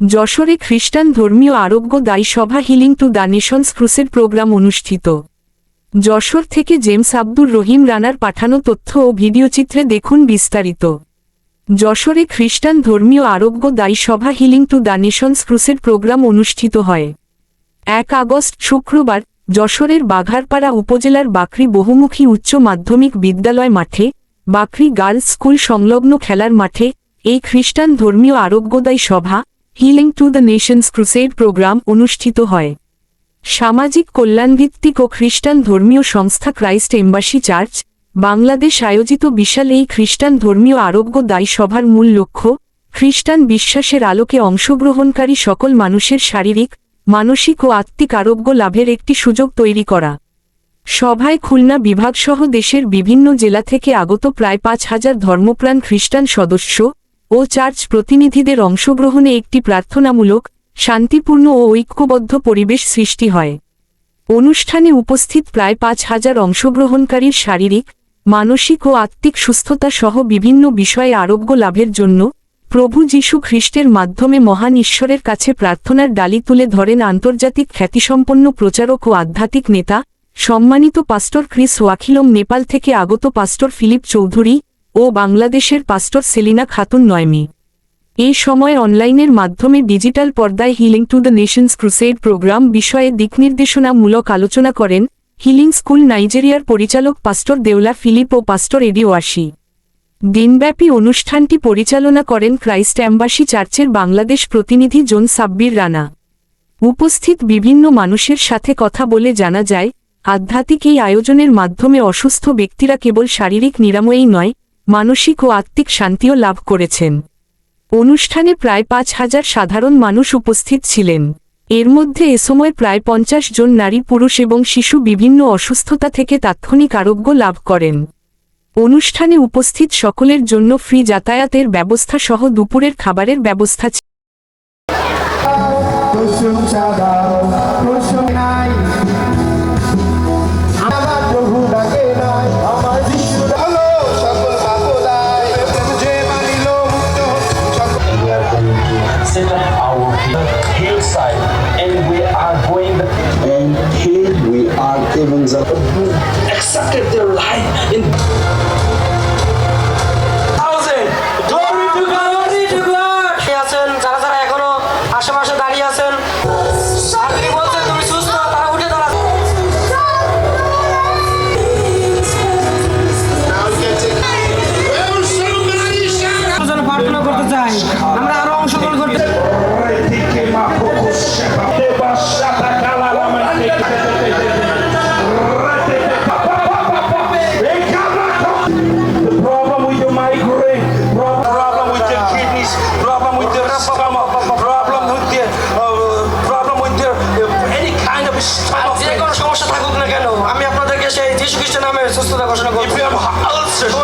যশোরে খ্রিস্টান ধর্মীয় আরোগ্য দায়ী সভা healing to the nations ক্রুসের program অনুষ্ঠিত। যশোর থেকে জেমস আব্দুর রহিম রানার পাঠানো তথ্য ও ভিডিওচিত্রে দেখুন বিস্তারিত। যশোরে খ্রিস্টান ধর্মীয় আরোগ্য দায়ী সভা healing to the nations ক্রুসের program অনুষ্ঠিত হয়। এক আগস্ট, শুক্রবার, যশোরের বাঘারপাড়া উপজেলার বাকরি বহুমুখী উচ্চ মাধ্যমিক বিদ্যালয় মাঠে, বাকরি গার্লস স্কুল সংলগ্ন খেলার মাঠে, এই খ্রিস্টান ধর্মীয় আরোগ্যদায়ী সভা healing to the nations crusade program অনুষ্ঠিত হয়। সামাজিক কল্যাণভিত্তিক ও খ্রিস্টান ধর্মীয় সংস্থা ক্রাইস্ট এম্বাসি চার্চ বাংলাদেশ আয়োজিত বিশাল এই খ্রিস্টান ধর্মীয় আরোগ্য দায়ী সভার মূল লক্ষ্য, খ্রিস্টান বিশ্বাসের আলোকে অংশগ্রহণকারী সকল মানুষের শারীরিক, মানসিক ও আত্মিক আরোগ্য লাভের একটি সুযোগ তৈরি করা। সভায় খুলনা বিভাগসহ দেশের বিভিন্ন জেলা থেকে আগত প্রায় পাঁচ হাজার ধর্মপ্রাণ খ্রিস্টান সদস্য ও চার্চ প্রতিনিধিদের অংশগ্রহণে একটি প্রার্থনামূলক, শান্তিপূর্ণ ও ঐক্যবদ্ধ পরিবেশ সৃষ্টি হয়। অনুষ্ঠানে উপস্থিত প্রায় পাঁচ হাজার অংশগ্রহণকারীর শারীরিক, মানসিক ও আত্মিক সুস্থতা সহ বিভিন্ন বিষয়ে আরোগ্য লাভের জন্য প্রভু যীশু খ্রিস্টের মাধ্যমে মহান ঈশ্বরের কাছে প্রার্থনার ডালি তুলে ধরেন আন্তর্জাতিক খ্যাতিসম্পন্ন প্রচারক ও আধ্যাত্মিক নেতা, সম্মানিত পাস্টর ক্রিস ওয়াকিলম নেপাল থেকে আগত পাস্টর ফিলিপ চৌধুরী ও বাংলাদেশের পাস্টর সেলিনা খাতুন নয়মি এই সময় অনলাইনের মাধ্যমে ডিজিটাল পর্দায় healing to the nations crusade program বিষয়ে দিকনির্দেশনামূলক আলোচনা করেন হিলিং স্কুল নাইজেরিয়ার পরিচালক পাস্টর দেওলা ফিলিপ ও পাস্টর এডি ওয়াসি দিনব্যাপী অনুষ্ঠানটি পরিচালনা করেন ক্রাইস্ট অ্যাম্বাসি চার্চের বাংলাদেশ প্রতিনিধি জোন সাব্বির রানা। উপস্থিত বিভিন্ন মানুষের সাথে কথা বলে জানা যায়, আধ্যাত্মিক এই আয়োজনের মাধ্যমে অসুস্থ ব্যক্তিরা কেবল শারীরিক নিরাময়ই নয় মানসিক ও আত্মিক শান্তিও লাভ করেছেন। অনুষ্ঠানে প্রায় পাঁচ হাজার সাধারণ মানুষ উপস্থিত ছিলেন। এর মধ্যে এ সময় প্রায় পঞ্চাশ জন নারী, পুরুষ এবং শিশু বিভিন্ন অসুস্থতা থেকে তাৎক্ষণিক আরোগ্য লাভ করেন। অনুষ্ঠানে উপস্থিত সকলের জন্য ফ্রি যাতায়াতের ব্যবস্থা সহ দুপুরের খাবারের ব্যবস্থা ছিল। To our hillside and we are going And here we are giving the accepted their life in thousand আর যে কোনো সমস্যা থাকুক না কেন আমি আপনাদেরকে সেই যিশু খ্রিস্টের নামে সুস্থতা ঘোষণা If